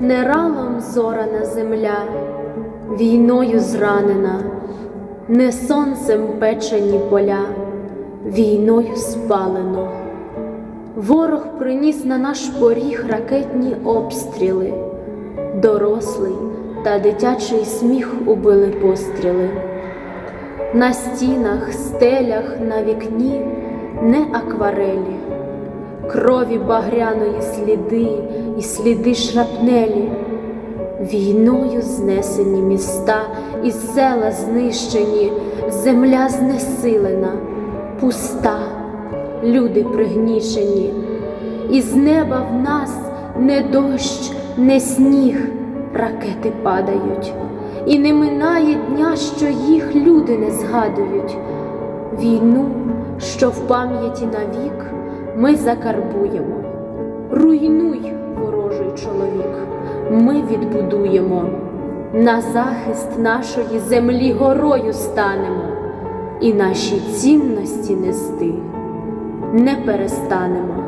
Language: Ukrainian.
не ралом зорана земля, війною зранена, не сонцем печені поля, війною спалено. Ворог приніс на наш поріг ракетні обстріли, дорослий та дитячий сміх убили постріли. На стінах, стелях, на вікні не акварелі, крові багряної сліди і сліди шрапнелі, війною знесені міста і села знищені, земля знесилена, пуста, люди пригнічені, і з неба в нас не дощ, не сніг, ракети падають, і не минає дня, що їх люди не згадують. Війну, що в пам'яті навік, ми закарбуємо. Руйнуй, ворожий чоловік, ми відбудуємо. На захист нашої землі горою станемо, і наші цінності нести не перестанемо.